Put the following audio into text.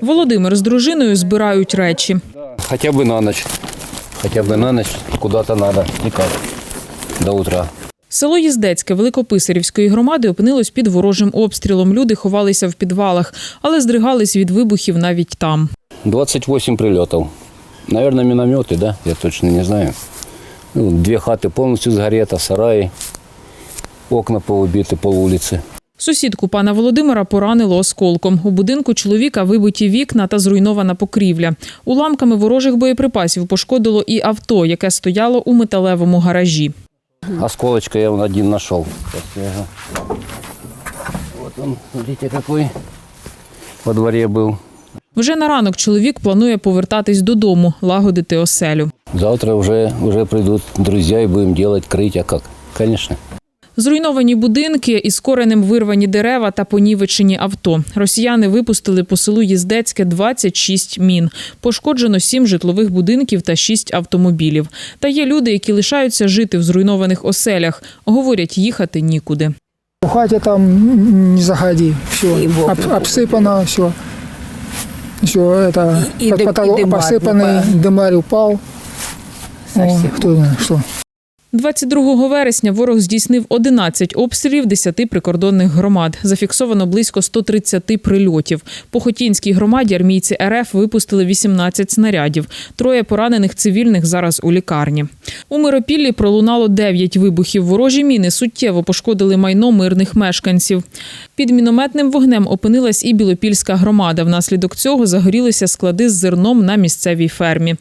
Володимир з дружиною збирають речі. Хотя бы на ночь. Хотя бы на ночь куда-то надо. Никак. До утра. Село Їздецьке Великописарівської громади опинилось під ворожим обстрілом. Люди ховалися в підвалах, але здригались від вибухів навіть там. 28 прилетов. Наверное, минометы, да? Я точно не знаю. Ну, две хаты полностью сгорета, сараи. Окна поубиты, пол улицы. Сусідку пана Володимира поранило осколком. У будинку чоловіка вибиті вікна та зруйнована покрівля. Уламками ворожих боєприпасів пошкодило і авто, яке стояло у металевому гаражі. Осколочка я вон один нашел. Сейчас я его- Вот он, видите, какой во дворе был. Вже на ранок чоловік планує повертатись додому, лагодити оселю. Завтра уже, уже придут друзья и будем делать, крыть, а как? Конечно. Зруйновані будинки, із коренем вирвані дерева та понівечені авто. Росіяни випустили по селу Їздецьке 26 мін. Пошкоджено 7 житлових будинків та 6 автомобілів. Та є люди, які лишаються жити в зруйнованих оселях. Говорять, їхати нікуди. У хаті там м, не заходи, все, И в окна. об, обсыпано, все. Все, это И- и под дым- потолок и дымарь посыпанный, упал. дымарь упал. О, Совсем. кто знает, что. 22 вересня ворог здійснив 11 обстрілів 10 прикордонних громад. Зафіксовано близько 130 прильотів. По Хотінській громаді армійці РФ випустили 18 снарядів. Троє поранених цивільних зараз у лікарні. У Миропіллі пролунало 9 вибухів. Ворожі міни суттєво пошкодили майно мирних мешканців. Під мінометним вогнем опинилась і Білопільська громада. Внаслідок цього загорілися склади з зерном на місцевій фермі.